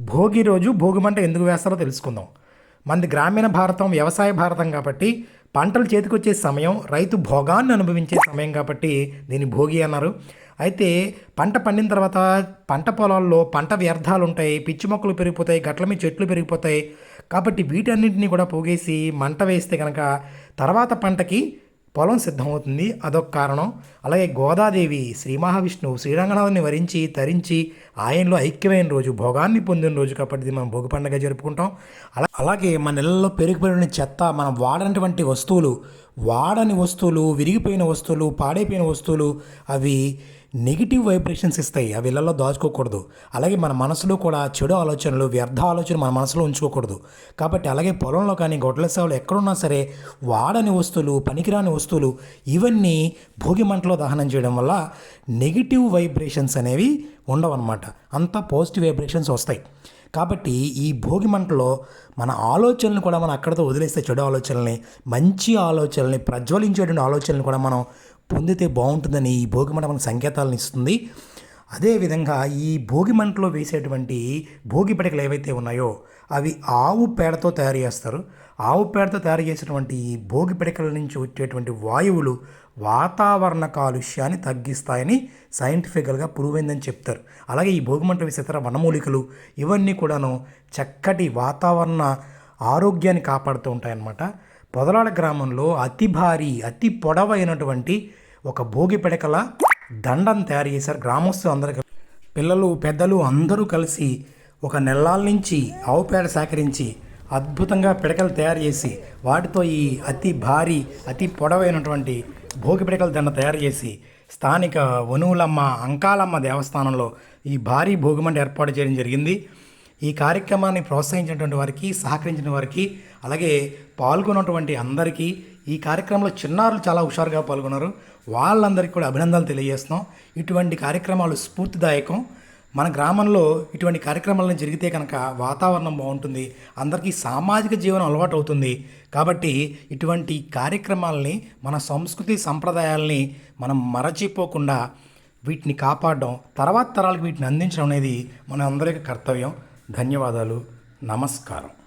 భోగి రోజు భోగిమంట ఎందుకు వేస్తారో తెలుసుకుందాం. మనది గ్రామీణ భారతం వ్యవసాయ భారతం కాబట్టి పంటలు చేతికొచ్చే సమయం రైతు భోగాన్ని అనుభవించే సమయం కాబట్టి దీన్ని భోగి అన్నారు. అయితే పంట పండిన తర్వాత పంట పొలాల్లో పంట వ్యర్థాలు ఉంటాయి పిచ్చి మొక్కలు పెరిగిపోతాయి గట్ల మీద చెట్లు పెరిగిపోతాయి. కాబట్టి వీటన్నింటినీ కూడా పోగేసి మంట వేస్తే కనుక తర్వాత పంటకి పొలం సిద్ధమవుతుంది. అదొక కారణం. అలాగే గోదాదేవి శ్రీ మహావిష్ణువు శ్రీరంగనాథుని వరించి తరించి ఆయనలో ఐక్యమైన రోజు భోగాన్ని పొందిన రోజు కాబట్టి మనం భోగి పండుగ జరుపుకుంటాం. అలా అలాగే మన ఇళ్ళల్లో పెరిగిపోయిన చెత్త మనం వాడనటువంటి వస్తువులు వాడని వస్తువులు విరిగిపోయిన వస్తువులు పాడైపోయిన వస్తువులు అవి నెగిటివ్ వైబ్రేషన్స్ ఇస్తాయి. అవి ఇళ్ళలో దాచుకోకూడదు. అలాగే మన మనసులో కూడా చెడు ఆలోచనలు వ్యర్థ ఆలోచనలు మన మనసులో ఉంచుకోకూడదు. కాబట్టి అలాగే పొలంలో కానీ గొడ్ల సేవలు ఎక్కడున్నా సరే వాడని వస్తువులు పనికిరాని వస్తువులు ఇవన్నీ భోగి మంటలో దహనం చేయడం వల్ల నెగిటివ్ వైబ్రేషన్స్ అనేవి ఉండవన్నమాట. అంతా పాజిటివ్ వైబ్రేషన్స్ వస్తాయి. కాబట్టి ఈ భోగి మంటలో మన ఆలోచనలు కూడా మనం అక్కడితో వదిలేస్తే చెడు ఆలోచనల్ని మంచి ఆలోచనల్ని ప్రజ్వలించేటువంటి ఆలోచనలు కూడా మనం పొందితే బాగుంటుందని ఈ భోగి మంట మనకు సంకేతాలను ఇస్తుంది. అదేవిధంగా ఈ భోగి మంటలో వేసేటువంటి భోగి పిడకలు ఏవైతే ఉన్నాయో అవి ఆవు పేడతో తయారు చేస్తారు. ఆవు పేడతో తయారు చేసినటువంటి ఈ భోగి పిడకల నుంచి వచ్చేటువంటి వాయువులు వాతావరణ కాలుష్యాన్ని తగ్గిస్తాయని సైంటిఫికల్గా ప్రూవ్ అయిందని చెప్తారు. అలాగే ఈ భోగి మంట వేసే ఇతర వనమూలికలు ఇవన్నీ కూడాను చక్కటి వాతావరణ ఆరోగ్యాన్ని కాపాడుతూ ఉంటాయన్నమాట. పొదలాడ గ్రామంలో అతి భారీ అతి పొడవైనటువంటి ఒక భోగి పిడకల దండం తయారు చేశారు. గ్రామస్తులు అందరికీ పిల్లలు పెద్దలు అందరూ కలిసి ఒక నెలల నుంచి ఆవు పేడ సేకరించి అద్భుతంగా పిడకలు తయారు చేసి వాటితో ఈ అతి భారీ అతి పొడవైనటువంటి భోగి పిడకల దండ తయారు చేసి స్థానిక వనువులమ్మ అంకాలమ్మ దేవస్థానంలో ఈ భారీ భోగిమంట ఏర్పాటు చేయడం జరిగింది. ఈ కార్యక్రమాన్ని ప్రోత్సహించినటువంటి వారికి సహకరించిన వారికి అలాగే పాల్గొన్నటువంటి అందరికీ ఈ కార్యక్రమంలో చిన్నారులు చాలా హుషారుగా పాల్గొన్నారు. వాళ్ళందరికీ కూడా అభినందనలు తెలియజేస్తున్నాం. ఇటువంటి కార్యక్రమాలు స్ఫూర్తిదాయకం. మన గ్రామంలో ఇటువంటి కార్యక్రమాలను జరిగితే కనుక వాతావరణం బాగుంటుంది. అందరికీ సామాజిక జీవనం అలవాటు అవుతుంది. కాబట్టి ఇటువంటి కార్యక్రమాలని మన సంస్కృతి సంప్రదాయాల్ని మనం మరచిపోకుండా వీటిని కాపాడడం తర్వాత తరాలకు వీటిని అందించడం అనేది మన అందరికీ కర్తవ్యం. ధన్యవాదాలు. నమస్కారం.